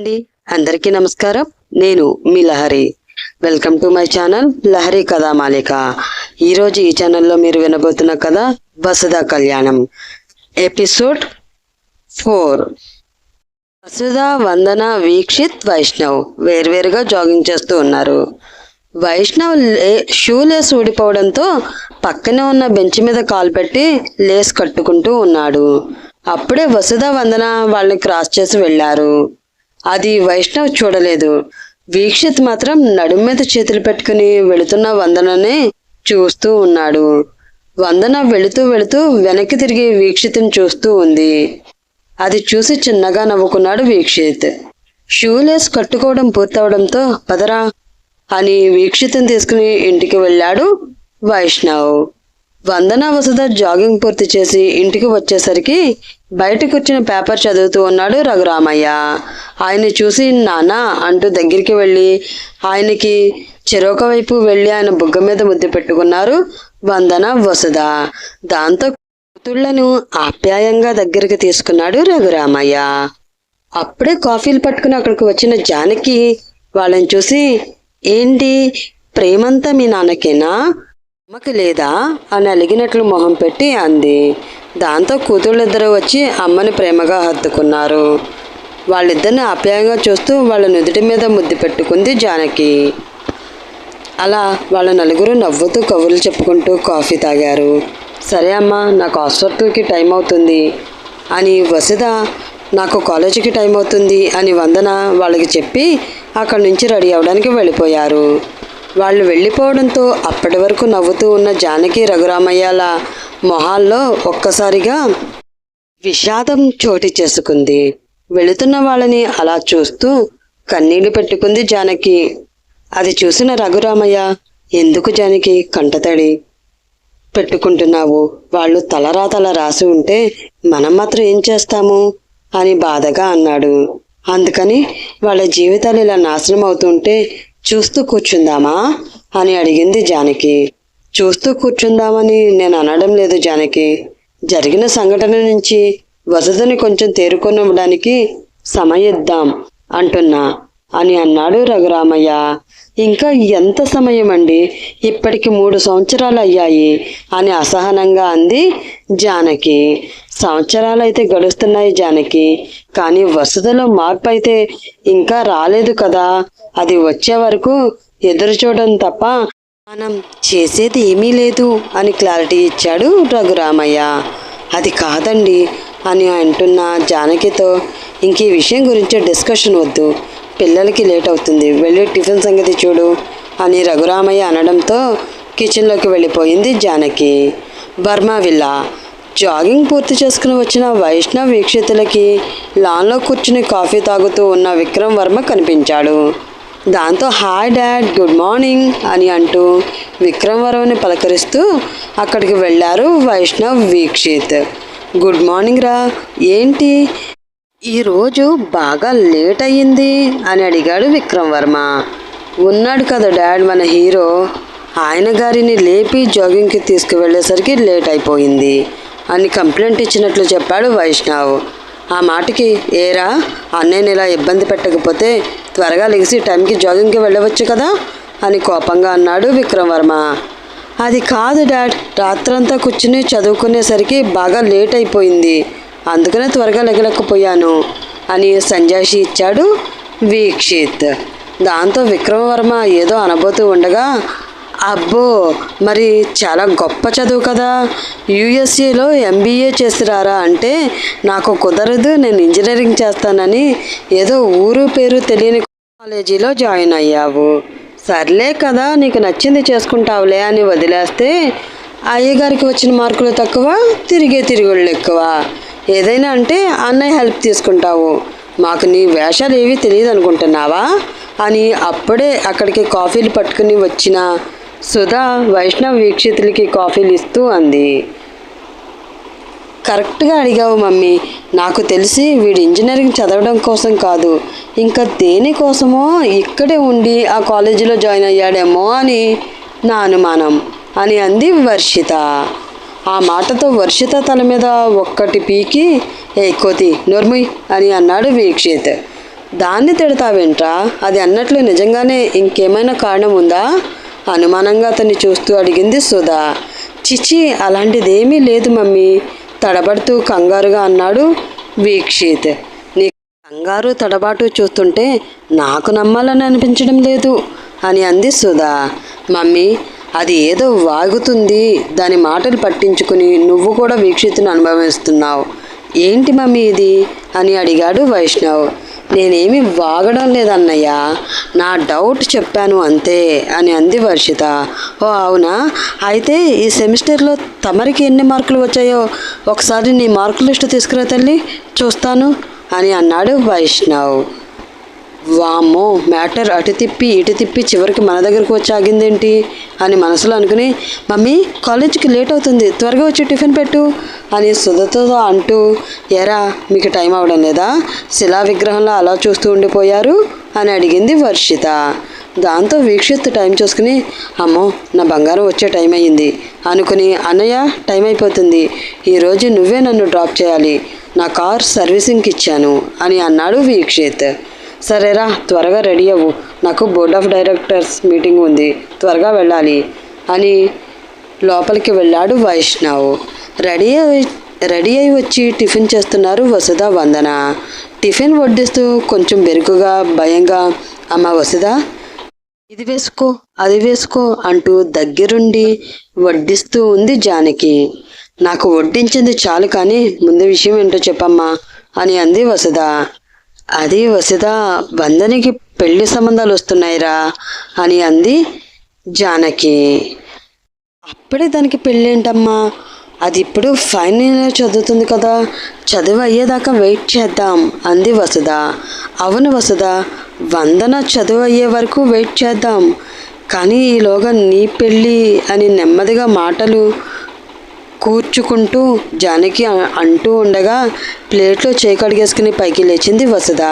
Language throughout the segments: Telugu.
అండి. అందరికీ నమస్కారం. నేను మీ Lahari. Welcome to my channel Lahari Kathamalika. ఈరోజు ఈ ఛానల్లో మీరు వినబోతున్న కథ వసుధ కళ్యాణం. ఎపిసోడ్ ఫోర్ వసుధ వందన వీక్షిత్ వైష్ణవ్ వేర్వేరుగా జాగింగ్ చేస్తూ ఉన్నారు. వైష్ణవ్ లే షూ లేస్ ఊడిపోవడంతో పక్కనే ఉన్న బెంచ్ మీద కాలు పెట్టి లేస్ కట్టుకుంటూ ఉన్నాడు. అప్పుడే వసుధ వందన వాళ్ళని క్రాస్ చేసి వెళ్ళారు. అది వైష్ణవ్ చూడలేదు. వీక్షిత్ మాత్రం నడుం మీద చేతులు పెట్టుకుని వెళుతున్న వందననే చూస్తూ ఉన్నాడు. వందన వెళుతూ వెళుతూ వెనక్కి తిరిగి వీక్షిత్ని చూస్తూ ఉంది. అది చూసి చిన్నగా నవ్వుకున్నాడు వీక్షిత్. షూలేస్ కట్టుకోవడం పూర్తవడంతో పదరా అని వీక్షితం తీసుకుని ఇంటికి వెళ్ళాడు వైష్ణవ్. వందన వసుధ జాగింగ్ పూర్తి చేసి ఇంటికి వచ్చేసరికి బయటకు వచ్చిన పేపర్ చదువుతూ ఉన్నాడు రఘురామయ్య. ఆయన్ని చూసి నానా అంటూ దగ్గరికి వెళ్ళి ఆయనకి చెరొక వైపు వెళ్ళి ఆయన బుగ్గ మీద ముద్దు పెట్టుకున్నారు వందన వసుధ దాంతో కూతుళ్ళను ఆప్యాయంగా దగ్గరికి తీసుకున్నాడు రఘురామయ్య. అప్పుడే కాఫీలు పట్టుకుని అక్కడికి వచ్చిన జానకి వాళ్ళని చూసి ఏంటి ప్రేమంతా మీ నాన్నకేనా? అమ్మకి లేదా? అని అలిగినట్లు మొహం పెట్టి అంది. దాంతో కూతుళ్ళిద్దరూ వచ్చి అమ్మని ప్రేమగా హత్తుకున్నారు. వాళ్ళిద్దరిని ఆప్యాయంగా చూస్తూ వాళ్ళ నుదుటి మీద ముద్దు పెట్టుకుంది జానకి. అలా వాళ్ళ నలుగురు నవ్వుతూ కబుర్లు చెప్పుకుంటూ కాఫీ తాగారు. సరే అమ్మా నాకు హాస్పిటల్కి టైం అవుతుంది అని వసుధ నాకు కాలేజీకి టైం అవుతుంది అని వందన వాళ్ళకి చెప్పి అక్కడి నుంచి రెడీ అవ్వడానికి వెళ్ళిపోయారు. వాళ్ళు వెళ్ళిపోవడంతో అప్పటి వరకు నవ్వుతూ ఉన్న జానకి రఘురామయ్యల మొహాల్లో ఒక్కసారిగా విషాదం చోటు చేసుకుంది. వెళుతున్న వాళ్ళని అలా చూస్తూ కన్నీళ్ళు పెట్టుకుంది జానకి. అది చూసిన రఘురామయ్య ఎందుకు జానకి కంటతడి పెట్టుకుంటున్నావు? వాళ్ళు తలరాతల రాసి ఉంటే మనం మాత్రం ఏం చేస్తాము? అని బాధగా అన్నాడు. అందుకని వాళ్ళ జీవితాలు ఇలా నాశనం అవుతుంటే చూస్తూ కూర్చుందామా? అని అడిగింది జానకి. చూస్తూ కూర్చుందామని నేను అనడం లేదు జానకి. జరిగిన సంఘటన నుంచి వసతిని కొంచెం తేరుకొనివ్వడానికి సమయిద్దాం అంటున్నా. అని అన్నాడు రఘురామయ్య. ఇంకా ఎంత సమయం అండి ఇప్పటికి మూడు సంవత్సరాలు అయ్యాయి అని అసహనంగా అంది జానకి. సంవత్సరాలు అయితే గడుస్తున్నాయి జానకి కానీ వసతిలో మార్పు అయితే ఇంకా రాలేదు కదా. అది వచ్చే వరకు ఎదురు చూడడం తప్ప మనం చేసేది ఏమీ లేదు అని క్లారిటీ ఇచ్చాడు రఘురామయ్య. అది కాదండి అని అంటున్న జానకితో ఇంక ఈ విషయం గురించి డిస్కషన్ వద్దు. పిల్లలకి లేట్ అవుతుంది. వెళ్ళి టిఫిన్ సంగతి చూడు అని రఘురామయ్య అనడంతో కిచెన్లోకి వెళ్ళిపోయింది జానకి. బర్మా విల్లా జాగింగ్ పూర్తి చేసుకుని వచ్చిన వైష్ణవ్ వీక్షితులకి లాన్లో కూర్చుని కాఫీ తాగుతూ ఉన్న విక్రమ్ వర్మ కనిపించాడు. దాంతో హాయ్ డాడ్ గుడ్ మార్నింగ్ అని అంటూ విక్రమ్ వర్మని పలకరిస్తూ అక్కడికి వెళ్ళారు వైష్ణవ్ వీక్షిత్. గుడ్ మార్నింగ్ రా ఏంటి? ఈరోజు బాగా లేట్ అయ్యింది అని అడిగాడు విక్రమ్ వర్మ ఉన్నాడు కదా డాడ్ మన హీరో. ఆయన గారిని లేపి జాగింగ్కి తీసుకువెళ్ళేసరికి లేట్ అయిపోయింది అని కంప్లైంట్ ఇచ్చినట్లు చెప్పాడు వైష్ణవ్. ఆ మాటకి ఏరా అన్నయ్యని ఇలా ఇబ్బంది పెట్టకపోతే త్వరగా లెగిసి టైంకి జాగింగ్కి వెళ్ళవచ్చు కదా అని కోపంగా అన్నాడు విక్రమ్ వర్మ అది కాదు డాడ్ రాత్రంతా కూర్చుని చదువుకునేసరికి బాగా లేట్ అయిపోయింది. అందుకనే త్వరగా లెగలేకపోయాను అని సంజాషి ఇచ్చాడు వీక్షిత్. దాంతో విక్రమవర్మ ఏదో అనబోతూ ఉండగా అబ్బో మరి చాలా గొప్ప చదువు కదా. యూఎస్ఏలో ఎంబీఏ చేసిరారా అంటే నాకు కుదరదు నేను ఇంజనీరింగ్ చేస్తానని ఏదో ఊరు పేరు తెలియని కాలేజీలో జాయిన్ అయ్యావు. సర్లే కదా నీకు నచ్చింది చేసుకుంటావులే అని వదిలేస్తే అయ్యగారికి వచ్చిన మార్కులు తక్కువ తిరిగే తిరుగుళ్ళు ఎక్కువ. ఏదైనా అంటే అన్నయ్య హెల్ప్ తీసుకుంటావు. మాకు నీ వేషాలు ఏవి తెలియదు అనుకుంటున్నావా అని అప్పుడే అక్కడికి కాఫీలు పట్టుకుని వచ్చిన సుధా వైష్ణవ్ వీక్షితులకి కాఫీలు ఇస్తూ అంది. కరెక్ట్గా అడిగావు మమ్మీ. నాకు తెలిసి వీడు ఇంజనీరింగ్ చదవడం కోసం కాదు. ఇంకా దేనికోసమో ఇక్కడే ఉండి ఆ కాలేజీలో జాయిన్ అయ్యాడేమో అని నా అనుమానం అని అంది వర్షిత. ఆ మాటతో వర్షిత తల మీద ఒక్కటి పీకి ఏ కోతి నోర్ముయ్ అని అన్నాడు వీక్షిత్. దాన్ని తిడతావేంట్రా? అది అన్నట్లు నిజంగానే ఇంకేమైనా కారణం ఉందా అనుమానంగా అతన్ని చూస్తూ అడిగింది సుధా. చిచి అలాంటిదేమీ లేదు మమ్మీ తడబడుతూ కంగారుగా అన్నాడు వీక్షిత్. నీ కంగారు తడబాటు చూస్తుంటే నాకు నమ్మాలని అనిపించడం లేదు అని అంది సుధా. మమ్మీ అది ఏదో వాగుతుంది. దాని మాటలు పట్టించుకుని నువ్వు కూడా వీక్షితుని అనుభవిస్తున్నావు. ఏంటి మమ్మీ ఇది? అని అడిగాడు వైష్ణవ్. నేనేమి వాగడం లేదన్నయ్య. నా డౌట్ చెప్పాను అంతే అని అంది వర్షిత. ఓ అవునా? అయితే ఈ సెమిస్టర్లో తమరికి ఎన్ని మార్కులు వచ్చాయో ఒకసారి నీ మార్కుల లిస్టు తీసుకురా తల్లి చూస్తాను అని అన్నాడు వైష్ణవ్. వామ్మో మ్యాటర్ అటు తిప్పి ఇటు తిప్పి చివరికి మన దగ్గరకు వచ్చి ఆగిందేంటి అని మనసులో అనుకుని మమ్మీ కాలేజీకి లేట్ అవుతుంది త్వరగా వచ్చి టిఫిన్ పెట్టు అని సుధతో అంటూ ఎరా మీకు టైం అవడం లేదా? శిలా విగ్రహంలో అలా చూస్తూ ఉండిపోయారు? అని అడిగింది వర్షిత. దాంతో వీక్షిత్ టైం చూసుకుని అమ్మో నా బంగారం వచ్చే టైం అయ్యింది అనుకుని అన్నయ్య టైం అయిపోతుంది ఈరోజు నువ్వే నన్ను డ్రాప్ చేయాలి నా కార్ సర్వీసింగ్కి ఇచ్చాను అని అన్నాడు వీక్షిత్. సరేరా త్వరగా రెడీ అవ్వు. నాకు బోర్డ్ ఆఫ్ డైరెక్టర్స్ మీటింగ్ ఉంది. త్వరగా వెళ్ళాలి. అని లోపలికి వెళ్ళాడు వైష్ణవ్. రెడీ అయి రెడీ అయి వచ్చి టిఫిన్ చేస్తున్నారు వసుధ వందన. టిఫిన్ వడ్డిస్తూ కొంచెం బెరుకుగా భయంగా అమ్మ వసుధ ఇది వేసుకో అది వేసుకో అంటూ దగ్గరుండి వడ్డిస్తూ ఉంది జానకి. నాకు వడ్డించింది చాలు కానీ ముందు విషయం ఏంటో చెప్పమ్మా అని అంది వసుధ. అది వసుధ వందనికి పెళ్ళి సంబంధాలు వస్తున్నాయిరా అని అంది జానకి. అప్పుడే దానికి పెళ్ళేంటమ్మా? అది ఇప్పుడు ఫైనల్ ఇయర్ చదువుతుంది కదా. చదువు అయ్యేదాకా వెయిట్ చేద్దాం అంది వసుధ అవును వసుధ వందన చదువు అయ్యే వరకు వెయిట్ చేద్దాం. కానీ ఈలోగా నీ పెళ్ళి అని నెమ్మదిగా మాటలు కూర్చుకుంటూ జానకి అంటూ ఉండగా ప్లేట్లో చేయి కడిగేసుకుని పైకి లేచింది వసుధ.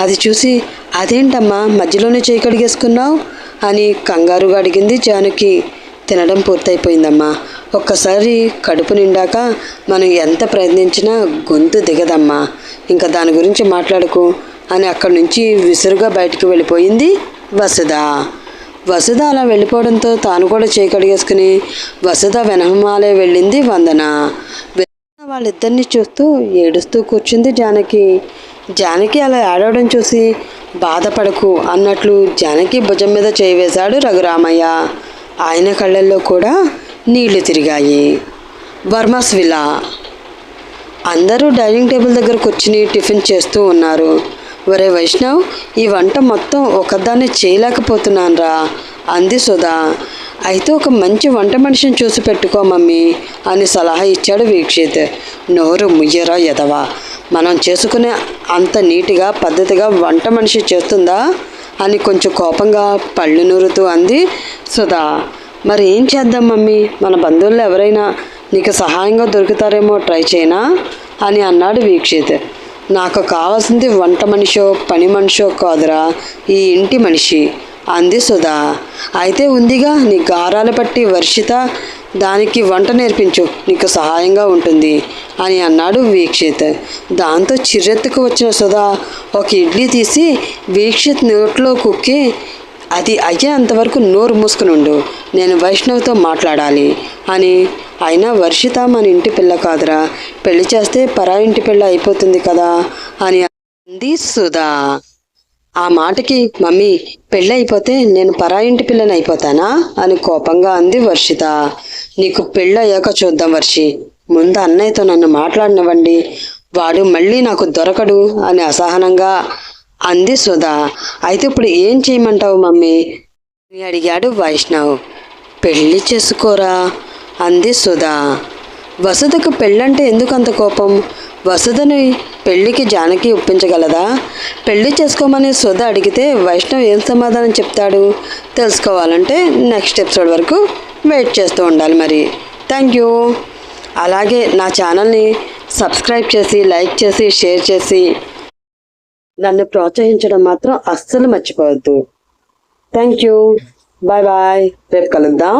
అది చూసి అదేంటమ్మా మధ్యలోనే చేయి కడిగేసుకున్నావు? అని కంగారుగా అడిగింది జానకి. తినడం పూర్తయిపోయిందమ్మా. ఒక్కసారి కడుపు నిండాక మనం ఎంత ప్రయత్నించినా గొంతు దిగదమ్మా. ఇంకా దాని గురించి మాట్లాడకు అని అక్కడి నుంచి విసురుగా బయటికి వెళ్ళిపోయింది వసుధ. వసుధ అలా వెళ్ళిపోవడంతో తాను కూడా చేయి వసుధ వెనహమాలే వెళ్ళింది వందన. వాళ్ళిద్దరిని చూస్తూ ఏడుస్తూ కూర్చుంది జానకి. జానకి అలా ఏడవడం చూసి బాధపడకు అన్నట్లు జానకి భుజం మీద చేయవేశాడు రఘురామయ్య. ఆయన కళ్ళల్లో కూడా నీళ్ళు తిరిగాయి. వర్మస్ విలా. అందరూ డైనింగ్ టేబుల్ దగ్గర కూర్చుని టిఫిన్ చేస్తూ ఉన్నారు. ఒరే వైష్ణవ్ ఈ వంట మొత్తం ఒకదాన్ని చేయలేకపోతున్నానురా. అంది సుధా. అయితే ఒక మంచి వంట మనిషిని చూసి పెట్టుకో మమ్మీ అని సలహా ఇచ్చాడు వీక్షిత్. నోరు ముయ్యరా ఎదవా మనం చేసుకునే అంత నీట్గా పద్ధతిగా వంట మనిషి చేస్తుందా? అని కొంచెం కోపంగా పళ్ళు నూరుతూ అంది సుధా. మరి ఏం చేద్దాం మమ్మీ? మన బంధువుల్లో ఎవరైనా నీకు సహాయంగా దొరుకుతారేమో ట్రై చేయనా? అని అన్నాడు వీక్షిత్. నాకు కావాల్సింది వంట మనిషో పని మనిషో కాదురా ఈ ఇంటి మనిషి. అంది సుధా. అయితే ఉందిగా నీ గారాలు పట్టి వర్షిత దానికి వంట నేర్పించు నీకు సహాయంగా ఉంటుంది అని అన్నాడు వీక్షిత్. దాంతో చిర్రెత్తుకు వచ్చిన సుధా ఒక ఇడ్లీ తీసి వీక్షిత్ నోట్లో కుక్కి అది అయ్యేంతవరకు నోరు మూసుకుని ఉండు నేను వైష్ణవ్తో మాట్లాడాలి అని అయినా వర్షిత మన ఇంటి పిల్ల కాదురా. పెళ్ళి చేస్తే పరా ఇంటి పిల్ల అయిపోతుంది కదా అని అంది సుధా. ఆ మాటకి మమ్మీ పెళ్ళి అయిపోతే నేను పరా ఇంటి పిల్లని అయిపోతానా? అని కోపంగా అంది వర్షిత. నీకు పెళ్ళి అయ్యాక చూద్దాం వర్షి. ముందు అన్నయ్యతో నన్ను మాట్లాడినవ్వండి. వాడు మళ్ళీ నాకు దొరకడు అని అసహనంగా అంది సుధా. అయితే ఇప్పుడు ఏం చేయమంటావు మమ్మీ? అని అడిగాడు వైష్ణవ్. పెళ్ళి చేసుకోరా. అంది సుధా. వసుధకు పెళ్ళంటే ఎందుకు అంత కోపం? వసుధని పెళ్ళికి జానకి ఒప్పించగలదా? పెళ్ళి చేసుకోమని సుధ అడిగితే వైష్ణవ్ ఏం సమాధానం చెప్తాడు? తెలుసుకోవాలంటే నెక్స్ట్ ఎపిసోడ్ వరకు వెయిట్ చేస్తూ ఉండాలి మరి. Thank you. అలాగే నా ఛానల్ని సబ్స్క్రైబ్ చేసి లైక్ చేసి షేర్ చేసి నన్ను ప్రోత్సహించడం మాత్రం అస్సలు మర్చిపోవద్దు. Thank you. Bye bye. రేపు కలుద్దాం.